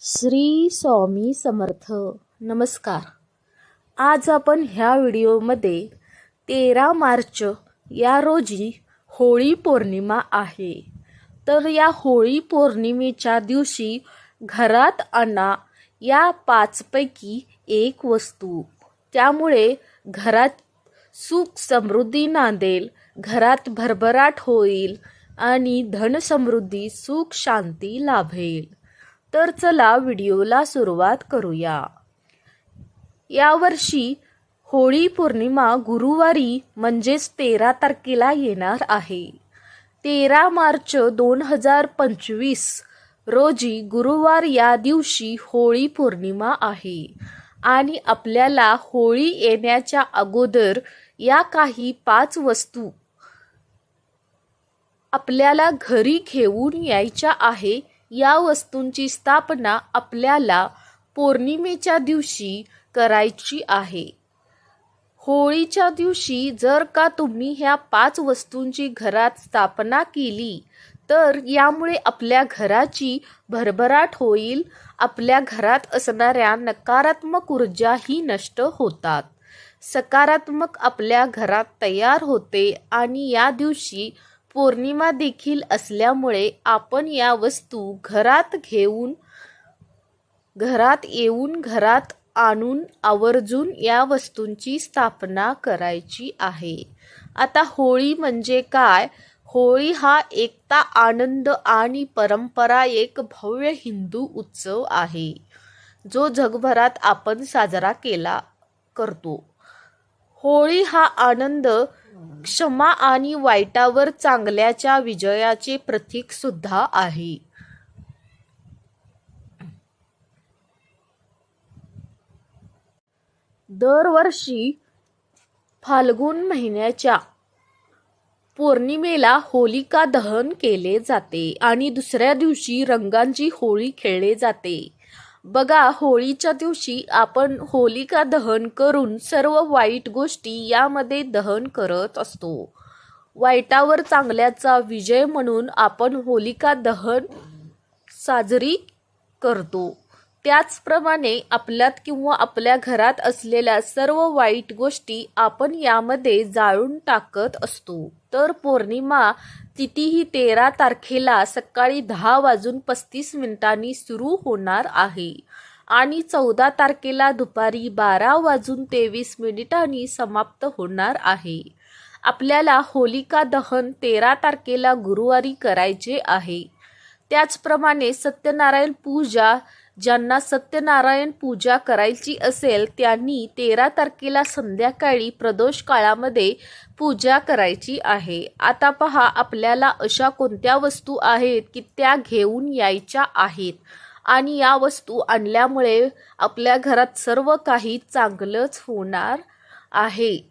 श्री स्वामी समर्थ. नमस्कार. आज आपण ह्या व्हिडिओमध्ये तेरा मार्च या रोजी होळी पौर्णिमा आहे. तर या होळी पौर्णिमेच्या दिवशी घरात आणा या पाचपैकी एक वस्तू. त्यामुळे घरात सुख समृद्धी नांदेल घरात भरभराट होईल आणि धनसमृद्धी सुख शांती लाभेल. तर चला व्हिडिओला सुरुवात करूया. यावर्षी होळी पौर्णिमा गुरुवारी म्हणजेच तेरा तारखेला येणार आहे. तेरा मार्च दोन हजार पंचवीस रोजी गुरुवार या दिवशी होळी पौर्णिमा आहे आणि आपल्याला होळी येण्याच्या अगोदर या काही पाच वस्तू आपल्याला घरी घेऊन यायच्या आहे या वस्तूंची स्थापना आपल्याला पौर्णिमेच्या दिवशी करायची आहे. होळीच्या दिवशी जर का तुम्ही ह्या पाच वस्तूंची घरात स्थापना केली तर यामुळे आपल्या घराची भरभराट होईल आपल्या घरात असणाऱ्या नकारात्मक ऊर्जाही नष्ट होतात. सकारात्मक आपल्या घरात तयार होते आणि या दिवशी पौर्णिमा देखील असल्यामुळे आपण या वस्तू घरात घेऊन घरात येऊन घरात आणून आवर्जून या वस्तूंची स्थापना करायची आहे. आता होळी म्हणजे काय? होळी हा एकता आनंद आणि परंपरा एक भव्य हिंदू उत्सव आहे जो जगभरात आपण साजरा केला करतो. होळी हा आनंद क्षमा आणि वाईटावर चांगल्याच्या विजयाचे प्रतीक सुद्धा आहे. दरवर्षी फाल्गुन महिन्याच्या पौर्णिमेला होलिका दहन केले जाते आणि दुसऱ्या दिवशी रंगांची होळी खेळले जाते. बघा होळीच्या दिवशी आपण होलिका दहन करून सर्व वाईट गोष्टी यामध्ये दहन करत असतो. वाईटावर चांगल्याचा विजय म्हणून आपण होलिका दहन साजरी करतो. त्याचप्रमाणे आपल्यात किंवा आपल्या घरात असलेल्या सर्व वाईट गोष्टी आपण यामध्ये जाळून टाकत असतो. तर पौर्णिमा तिथीही तेरा तारखेला सकाळी दहा वाजून पस्तीस मिनिटांनी सुरू होणार आहे. आणि चौदा तारखेला दुपारी बारा वाजून तेवीस मिनिटांनी समाप्त होणार आहे. आपल्याला होलिका दहन तेरा तारखेला गुरुवारी करायचे आहे. त्याचप्रमाणे सत्यनारायण पूजा ज्यांना सत्यनारायण पूजा करायची असेल त्यांनी तेरा तारखेला संध्याकाळी प्रदोष काळामध्ये पूजा करायची आहे. आता पहा आपल्याला अशा कोणत्या वस्तू आहेत की त्या घेऊन यायच्या आहेत? आणि या वस्तू आणल्यामुळे आपल्या घरात सर्व काही चांगलंच होणार आहे.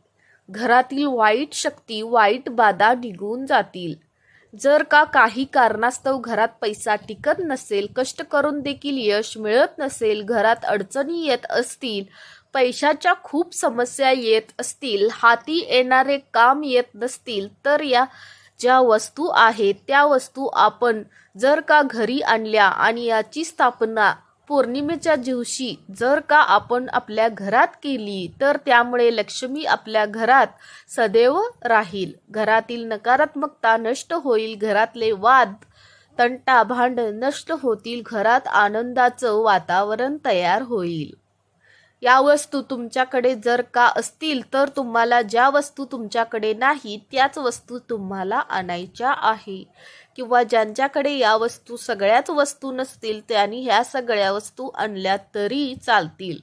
घरातील वाईट शक्ती वाईट बाधा निघून जातील. जर का काही कारणास्तव घरात पैसा टिकत नसेल कष्ट करून देखील यश मिळत नसेल घरात अडचणी येत असतील पैशाच्या खूप समस्या येत असतील हाती येणारे काम येत नसतील तर या ज्या वस्तू आहेत त्या वस्तू आपण जर का घरी आणल्या आणि याची स्थापना पौर्णिमेच्या दिवशी जर का आपण आपल्या घरात केली तर त्यामुळे लक्ष्मी आपल्या घरात सदैव राहील. घरातील नकारात्मकता नष्ट होईल घरातले वाद तंटा भांड नष्ट होतील घरात आनंदाचं वातावरण तयार होईल. या वस्तू तुमच्याकडे जर का असतील तर तुम्हाला ज्या वस्तू तुमच्याकडे नाही त्याच वस्तू तुम्हाला आणायच्या आहे. किंवा ज्यांच्याकडे या वस्तू सगळ्याच वस्तू नसतील त्यांनी ह्या सगळ्या वस्तू आणल्या तरी चालतील.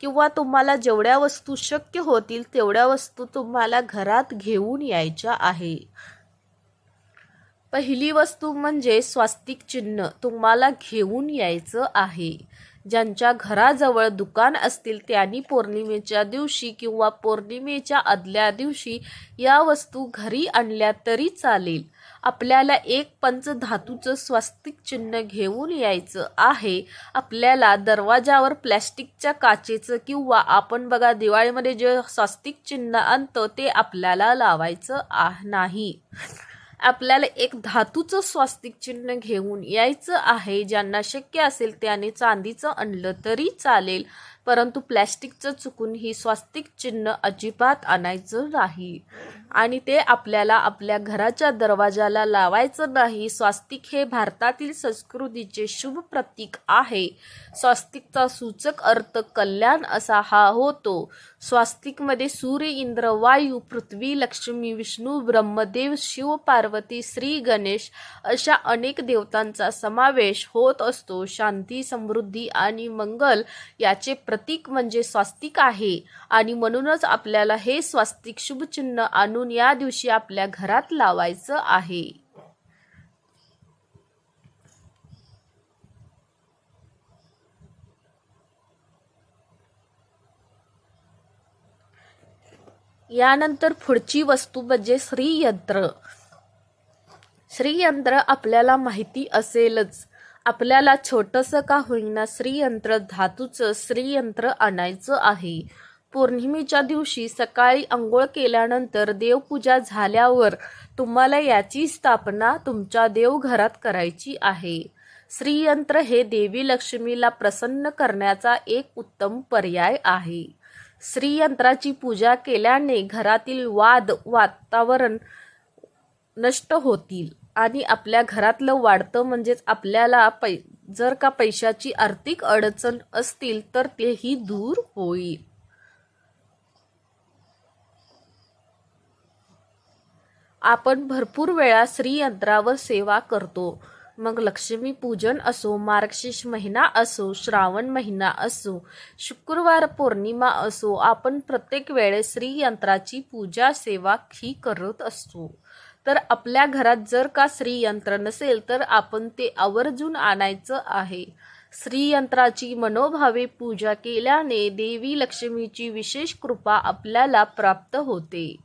किंवा तुम्हाला जेवढ्या वस्तू शक्य होतील तेवढ्या वस्तू तुम्हाला घरात घेऊन यायच्या आहे. पहिली वस्तू म्हणजे स्वास्तिक चिन्ह. तुम्हाला घेऊन यायचं आहे. ज्यांच्या घराजवळ दुकान असतील त्यांनी पौर्णिमेच्या दिवशी किंवा पौर्णिमेच्या आदल्या दिवशी या वस्तू घरी आणल्या तरी चालेल. आपल्याला एक पंचधातूचं स्वस्तिक चिन्ह घेऊन यायचं आहे. आपल्याला दरवाजावर प्लॅस्टिकच्या काचेचं किंवा आपण बघा दिवाळीमध्ये जे स्वस्तिक चिन्ह आणतं ते आपल्याला लावायचं नाही. आपल्याला एक धातूचं स्वास्तिक चिन्ह घेऊन यायचं आहे. ज्यांना शक्य असेल त्याने चांदीचं आणलं तरी चालेल. परंतु प्लॅस्टिकचं चुकून ही स्वास्तिक चिन्ह अजिबात आणायचं नाही. आणि ते आपल्याला आपल्या घराच्या दरवाजाला लावायचं नाही. स्वास्तिक हे भारतातील संस्कृतीचे शुभ प्रतीक आहे. स्वास्तिकचा सूचक अर्थ कल्याण असा हा होतो. स्वास्तिकमध्ये सूर्य इंद्र वायू पृथ्वी लक्ष्मी विष्णू ब्रह्मदेव शिव पार्वती श्री गणेश अशा अनेक देवतांचा समावेश होत असतो. शांती समृद्धी आणि मंगल याचे प्र प्रतीक म्हणजे स्वास्तिक आहे. आणि म्हणूनच आपल्याला हे स्वास्तिक शुभचिन्ह आणून या दिवशी आपल्या घरात लावायचं आहे. यानंतर पुढची वस्तू म्हणजे श्रीयंत्र. श्रीयंत्र आपल्याला माहिती असेलच. आपल्याला छोटंसं का होईना श्रीयंत्र धातूचं श्रीयंत्र आणायचं आहे. पौर्णिमेच्या दिवशी सकाळी आंघोळ केल्यानंतर देवपूजा झाल्यावर तुम्हाला याची स्थापना तुमच्या देवघरात करायची आहे. श्रीयंत्र हे देवी लक्ष्मीला प्रसन्न करण्याचा एक उत्तम पर्याय आहे. श्रीयंत्राची पूजा केल्याने घरातील वाद वातावरण नष्ट होतील. आणि आपल्या घरातलं वाढतं म्हणजेच आपल्याला पै जर का पैशाची आर्थिक अडचण असतील तर तेही दूर होईल. आपण भरपूर वेळा श्रीयंत्रावर सेवा करतो. मग लक्ष्मी पूजन असो मार्गशीर्ष महिना असो श्रावण महिना असो शुक्रवार पौर्णिमा असो आपण प्रत्येक वेळेस श्रीयंत्राची पूजा सेवा ही करत असतो. तर आपल्या घरात जर का श्रीयंत्र नसेल तर आपण ते आवर्जून आणायचं आहे. श्रीयंत्राची मनोभावे पूजा केल्याने देवी लक्ष्मीची विशेष कृपा आपल्याला प्राप्त होते.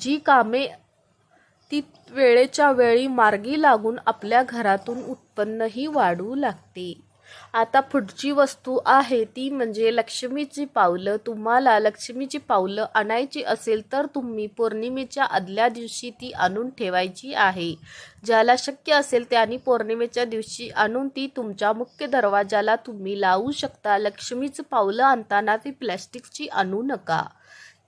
जी कामे ती वेळेच्या वेळी मार्गी लागून आपल्या घरातून उत्पन्नही वाढू लागते. आता पुढची वस्तू आहे ती म्हणजे लक्ष्मीची पावलं. तुम्हाला लक्ष्मीची पावलं आणायची असेल तर तुम्ही पौर्णिमेच्या आदल्या दिवशी ती आणून ठेवायची आहे. ज्याला शक्य असेल त्यांनी पौर्णिमेच्या दिवशी आणून ती तुमच्या मुख्य दरवाजाला तुम्ही लावू शकता. लक्ष्मीचं पावलं आणताना ती प्लॅस्टिकची आणू नका.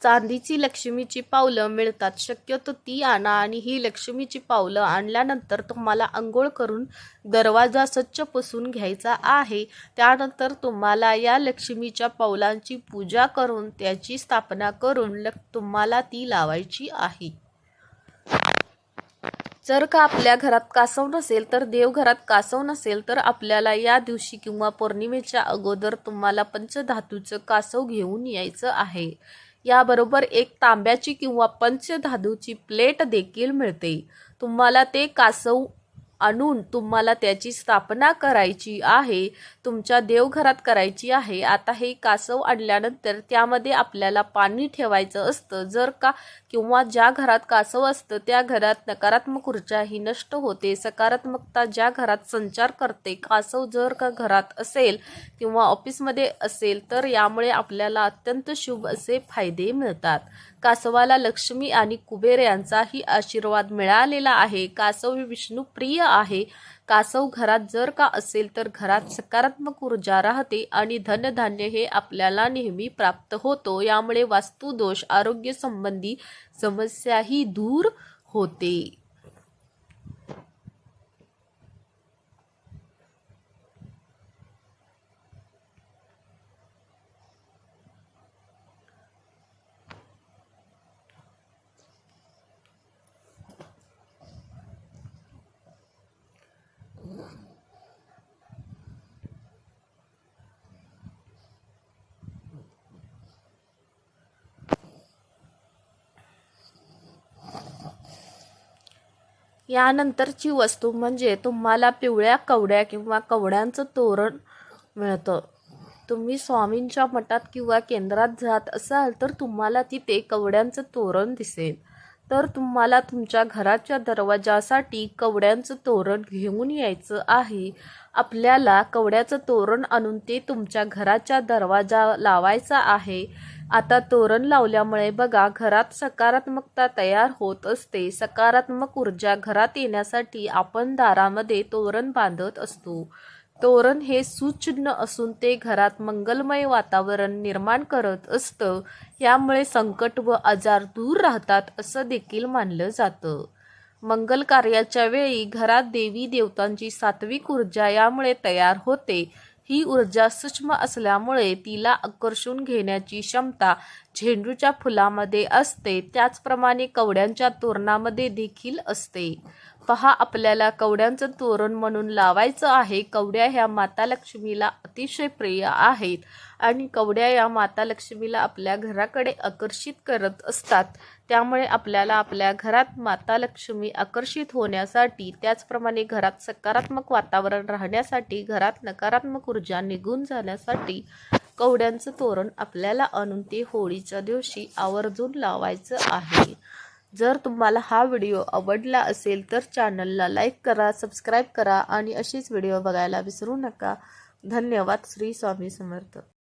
चांदीची लक्ष्मीची पावलं मिळतात. शक्यतो ती आणा आणि ही लक्ष्मीची पावलं आणल्यानंतर तुम्हाला आंघोळ करून दरवाजा स्वच्छ पुसून घ्यायचा आहे. त्यानंतर तुम्हाला या लक्ष्मीच्या पावलांची पूजा करून त्याची स्थापना करून तुम्हाला ती लावायची आहे. जर का आपल्या घरात कासव नसेल तर देवघरात कासव नसेल तर आपल्याला या दिवशी किंवा पौर्णिमेच्या अगोदर तुम्हाला पंचधातूचं कासव घेऊन यायचं आहे. याबरोबर एक तांब्याची किंवा पंचधातूची प्लेट देखील मिळते. तुम्हाला ते कासव आणून तुम्हाला त्याची स्थापना करायची आहे तुमच्या देवघरात करायची आहे. आता हे कासव आणल्यानंतर त्यामध्ये आपल्याला पाणी ठेवायचं असतं. जर का किंवा ज्या घरात कासव असतं त्या घरात नकारात्मक ऊर्जा ही नष्ट होते. सकारात्मकता ज्या घरात संचार करते कासव जर का घरात असेल किंवा ऑफिसमध्ये असेल तर यामुळे आपल्याला अत्यंत शुभ असे फायदे मिळतात. कासवाला लक्ष्मी आणि कुबेर यांचाही आशीर्वाद मिळालेला आहे. कासव हे विष्णुप्रिय आहे. कासव घरात जर का असेल तर घरात सकारात्मक ऊर्जा राहते आणि धनधान्य हे आपल्याला नेहमी प्राप्त होतो. यामुळे वास्तुदोष आरोग्य संबंधी समस्याही दूर होते. यानंतरची वस्तू म्हणजे तुम्हाला पिवळ्या कवड्या किंवा कवड्यांचं तोरण मिळतं. तुम्ही स्वामींच्या मठात किंवा केंद्रात जात असाल तर तुम्हाला तिथे कवड्यांचं तोरण दिसेल. तर तुम्हाला तुमच्या घराच्या दरवाजासाठी कवड्यांचं तोरण घेऊन यायचं आहे. आपल्याला कवड्याचं तोरण आणून ते तुमच्या घराच्या दरवाजा लावायचा आहे. आता तोरण लावल्यामुळे बघा घरात सकारात्मकता तयार होत असते. सकारात्मक ऊर्जा घरात येण्यासाठी आपण दारामध्ये तोरण बांधत असतो. तोरण हे सुचिन्ह असून ते घरात मंगलमय वातावरण निर्माण करत असतं. यामुळे संकट व आजार दूर राहतात असं देखील मानलं जातं. मंगल कार्याच्या वेळी घरात देवी देवतांची सात्विक ऊर्जा यामुळे तयार होते. ही ऊर्जा सूक्ष्म असल्यामुळे तिला आकर्षून घेण्याची क्षमता झेंडूच्या फुलामध्ये असते. त्याचप्रमाणे कवड्यांच्या तोरणामध्ये देखील असते. पहा आपल्याला कवड्यांचं तोरण म्हणून लावायचं आहे. कवड्या ह्या माता लक्ष्मीला अतिशय प्रिय आहेत आणि कवड्या या माता लक्ष्मीला आपल्या घराकडे आकर्षित करत असतात. त्यामुळे आपल्याला आपल्या घरात माता लक्ष्मी आकर्षित होण्यासाठी त्याचप्रमाणे घरात सकारात्मक वातावरण राहण्यासाठी घरात नकारात्मक ऊर्जा निघून जाण्यासाठी कवड्यांचं तोरण आपल्याला आणून ते होळीच्या दिवशी आवर्जून लावायचं आहे. जर तुम्हाला हा व्हिडिओ आवडला असेल तर चॅनलला लाईक करा सबस्क्राईब करा आणि अशीच व्हिडिओ बघायला विसरू नका. धन्यवाद. श्री स्वामी समर्थ.